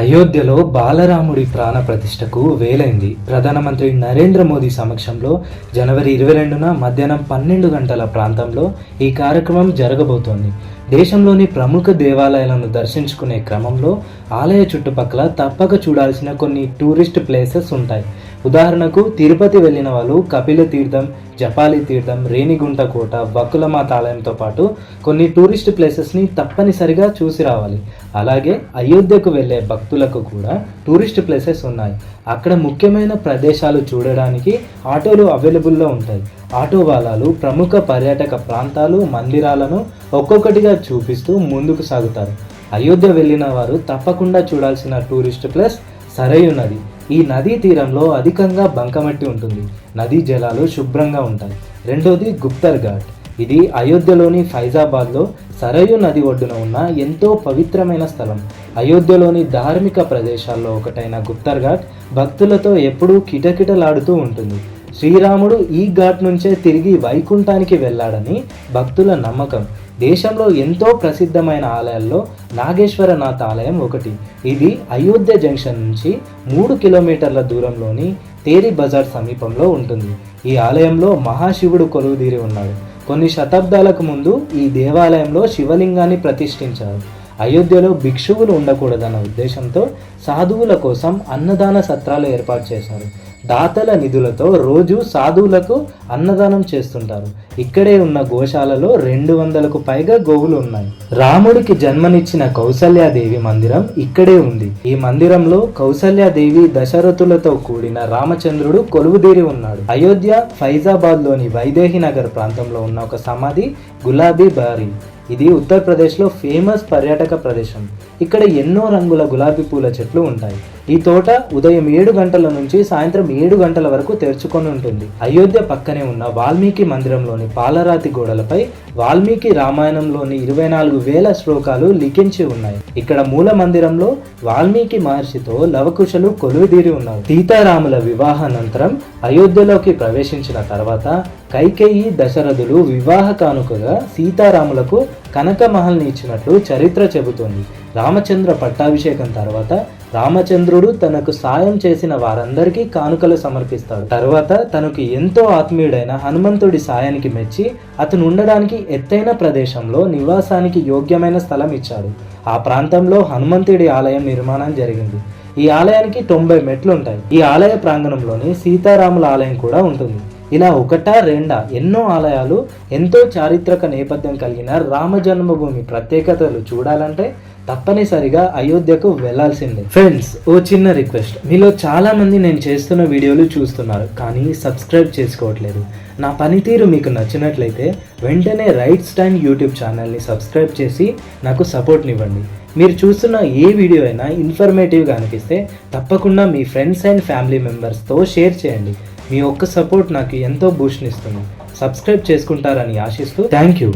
అయోధ్యలో బాలరాముడి ప్రాణ ప్రతిష్టకు వేలైంది. ప్రధానమంత్రి నరేంద్ర మోదీ సమక్షంలో జనవరి ఇరవై రెండున మధ్యాహ్నం పన్నెండు గంటల ప్రాంతంలో ఈ కార్యక్రమం జరగబోతోంది. దేశంలోని ప్రముఖ దేవాలయాలను దర్శించుకునే క్రమంలో ఆలయ చుట్టుపక్కల తప్పక చూడాల్సిన కొన్ని టూరిస్ట్ ప్లేసెస్ ఉంటాయి. ఉదాహరణకు తిరుపతి వెళ్ళిన వాళ్ళు కపిల తీర్థం జపాలి తీర్థం రేణిగుంట కోట బక్కులమాత ఆలయంతో పాటు కొన్ని టూరిస్ట్ ప్లేసెస్ని తప్పనిసరిగా చూసి రావాలి. అలాగే అయోధ్యకు వెళ్ళే భక్తులకు కూడా టూరిస్ట్ ప్లేసెస్ ఉన్నాయి. అక్కడ ముఖ్యమైన ప్రదేశాలు చూడడానికి ఆటోలు అవైలబుల్లో ఉంటాయి. ఆటో వాలాలు ప్రముఖ పర్యాటక ప్రాంతాలు మందిరాలను ఒక్కొక్కటిగా చూపిస్తూ ముందుకు సాగుతారు. అయోధ్య వెళ్ళిన వారు తప్పకుండా చూడాల్సిన టూరిస్ట్ ప్లేస్ సరైనది ఈ నదీ తీరంలో అధికంగా బంకమట్టి ఉంటుంది. నదీ జలాలు శుభ్రంగా ఉంటాయి. రెండోది గుప్తర్ ఘాట్. ఇది అయోధ్యలోని ఫైజాబాద్లో సరయు నది ఒడ్డున ఉన్న ఎంతో పవిత్రమైన స్థలం. అయోధ్యలోని ధార్మిక ప్రదేశాల్లో ఒకటైన గుప్తర్ ఘాట్ భక్తులతో ఎప్పుడూ కిటకిటలాడుతూ ఉంటుంది. శ్రీరాముడు ఈ ఘాట్ నుంచే తిరిగి వైకుంఠానికి వెళ్ళాడని భక్తుల నమ్మకం. దేశంలో ఎంతో ప్రసిద్ధమైన ఆలయాల్లో నాగేశ్వరనాథ్ ఆలయం ఒకటి. ఇది అయోధ్య జంక్షన్ నుంచి మూడు కిలోమీటర్ల దూరంలోని తేరి బజార్ సమీపంలో ఉంటుంది. ఈ ఆలయంలో మహాశివుడు కొలువుదీరి ఉన్నాడు. కొన్ని శతాబ్దాలకు ముందు ఈ దేవాలయంలో శివలింగాన్ని ప్రతిష్ఠించారు. అయోధ్యలో భిక్షువులు ఉండకూడదన్న ఉద్దేశంతో సాధువుల కోసం అన్నదాన సత్రాలు ఏర్పాటు చేశారు. దాతల నిధులతో రోజు సాధువులకు అన్నదానం చేస్తుంటారు. ఇక్కడే ఉన్న గోశాలలో రెండు వందలకు పైగా గోవులు ఉన్నాయి. రాముడికి జన్మనిచ్చిన కౌసల్యాదేవి మందిరం ఇక్కడే ఉంది. ఈ మందిరంలో కౌసల్యాదేవి దశరథులతో కూడిన రామచంద్రుడు కొలువుదీరి ఉన్నాడు. అయోధ్య ఫైజాబాద్లోని వైదేహి నగర్ ప్రాంతంలో ఉన్న ఒక సమాధి గులాబీ బారి. ఇది ఉత్తరప్రదేశ్లో ఫేమస్ పర్యాటక ప్రదేశం. ఇక్కడ ఎన్నో రంగుల గులాబీ పూల చెట్లు ఉంటాయి. ఈ తోట ఉదయం ఏడు గంటల నుంచి సాయంత్రం ఏడు గంటల వరకు తెరుచుకొని ఉంటుంది. అయోధ్య పక్కనే ఉన్న వాల్మీకి మందిరంలోని పాలరాతి గోడలపై వాల్మీకి రామాయణంలోని ఇరవై నాలుగు వేల శ్లోకాలు లిఖించి ఉన్నాయి. ఇక్కడ మూల మందిరంలో వాల్మీకి మహర్షితో లవకుశలు కొలువుదీరి ఉన్నారు. సీతారాముల వివాహానంతరం అయోధ్యలోకి ప్రవేశించిన తర్వాత కైకేయి దశరథులు వివాహ కానుకగా సీతారాములకు కనక మహల్ని ఇచ్చినట్లు చరిత్ర చెబుతోంది. రామచంద్ర పట్టాభిషేకం తర్వాత రామచంద్రుడు తనకు సాయం చేసిన వారందరికీ కానుకలు సమర్పిస్తాడు. తర్వాత తనకు ఎంతో ఆత్మీయుడైన హనుమంతుడి సాయానికి మెచ్చి అతను ఉండడానికి ఎత్తైన ప్రదేశంలో నివాసానికి యోగ్యమైన స్థలం ఇచ్చాడు. ఆ ప్రాంతంలో హనుమంతుడి ఆలయం నిర్మాణం జరిగింది. ఈ ఆలయానికి తొంభై మెట్లు ఉంటాయి ఈ ఆలయ ప్రాంగణంలోని సీతారాముల ఆలయం కూడా ఉంటుంది. ఇలా ఒకటా రెండా ఎన్నో ఆలయాలు ఎంతో చారిత్రక నేపథ్యం కలిగిన రామ జన్మభూమి ప్రత్యేకతలు చూడాలంటే తప్పనిసరిగా అయోధ్యకు వెళ్ళాల్సిందే. ఫ్రెండ్స్ ఓ చిన్న రిక్వెస్ట్ మీలో చాలా మంది నేను చేస్తున్న వీడియోలు చూస్తున్నారు కానీ సబ్స్క్రైబ్ చేసుకోవట్లేదు. నా పనితీరు మీకు నచ్చినట్లయితే వెంటనే రైట్ స్టాండ్ యూట్యూబ్ ఛానల్ని సబ్స్క్రైబ్ చేసి నాకు సపోర్ట్నివ్వండి మీరు చూస్తున్న ఏ వీడియో అయినా ఇన్ఫర్మేటివ్గా అనిపిస్తే తప్పకుండా మీ ఫ్రెండ్స్ అండ్ ఫ్యామిలీ మెంబర్స్తో షేర్ చేయండి. మీ ఒక్క సపోర్ట్ నాకు ఎంతో బూస్ట్నిస్తుంది సబ్స్క్రైబ్ చేసుకుంటారని ఆశిస్తూ థ్యాంక్ యూ